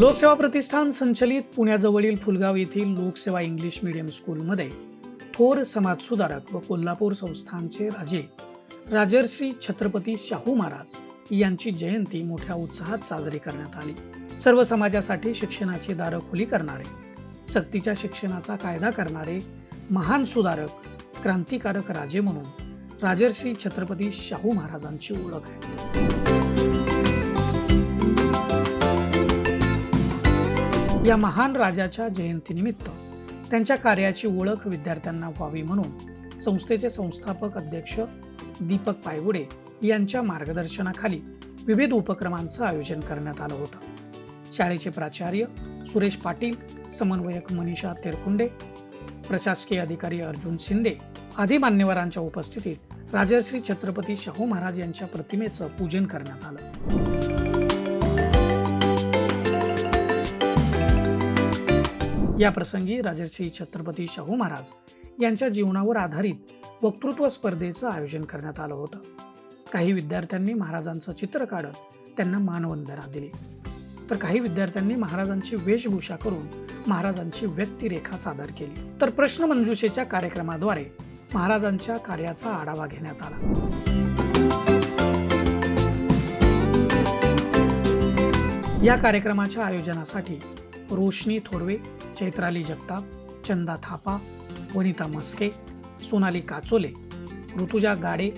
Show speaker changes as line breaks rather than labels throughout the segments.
लोकसेवा प्रतिष्ठान संचलित पुण्याजवळील फुलगाव येथील लोकसेवा इंग्लिश मीडियम स्कूलमध्ये थोर समाजसुधारक व कोल्हापूर संस्थानचे राजे राजर्षी छत्रपती शाहू महाराज यांची जयंती मोठ्या उत्साहात साजरी करण्यात आली. सर्व समाजासाठी शिक्षणाची दारं खुली करणारे सक्तीच्या शिक्षणाचा कायदा करणारे महान सुधारक क्रांतिकारक राजे म्हणून राजर्षी छत्रपती शाहू महाराजांची ओळख आहे. या महान राजाच्या जयंतीनिमित्त त्यांच्या कार्याची ओळख विद्यार्थ्यांना व्हावी म्हणून संस्थेचे संस्थापक अध्यक्ष दीपक पायगुडे यांच्या मार्गदर्शनाखाली विविध उपक्रमांचं आयोजन करण्यात आलं होतं. शाळेचे प्राचार्य सुरेश पाटील समन्वयक मनीषा तेरकुंडे प्रशासकीय अधिकारी अर्जुन शिंदे आदी मान्यवरांच्या उपस्थितीत राजर्षी छत्रपती शाहू महाराज यांच्या प्रतिमेचं पूजन करण्यात आलं. या प्रसंगी राजर्षी छत्रपती शाहू महाराज यांच्या जीवनावर आधारित वक्तृत्व स्पर्धेचं आयोजन करण्यात आलं होतं. काही विद्यार्थ्यांनी महाराजांचं चित्र काढत त्यांना मानवंदना दिली. तर काही विद्यार्थ्यांनी महाराजांची वेशभूषा करून महाराजांची व्यक्तिरेखा सादर केली. तर प्रश्नमंजुषेच्या कार्यक्रमाद्वारे महाराजांच्या कार्याचा आढावा घेण्यात आला. या कार्यक्रमाच्या आयोजनासाठी रोशनी थोरवे चैत्राली जगताप चंदा थापा वनिता मस्के सोनाली काचोले ऋतुजा गाडे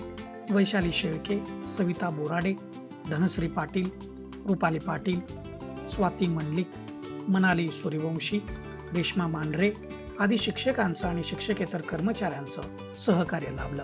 वैशाली शेळके सविता बोराडे धनश्री पाटील रुपाली पाटील स्वाती मंडलिक मनाली सूर्यवंशी रेश्मा मांढरे आदी शिक्षकांचं आणि शिक्षकेतर कर्मचाऱ्यांचं सहकार्य लाभलं.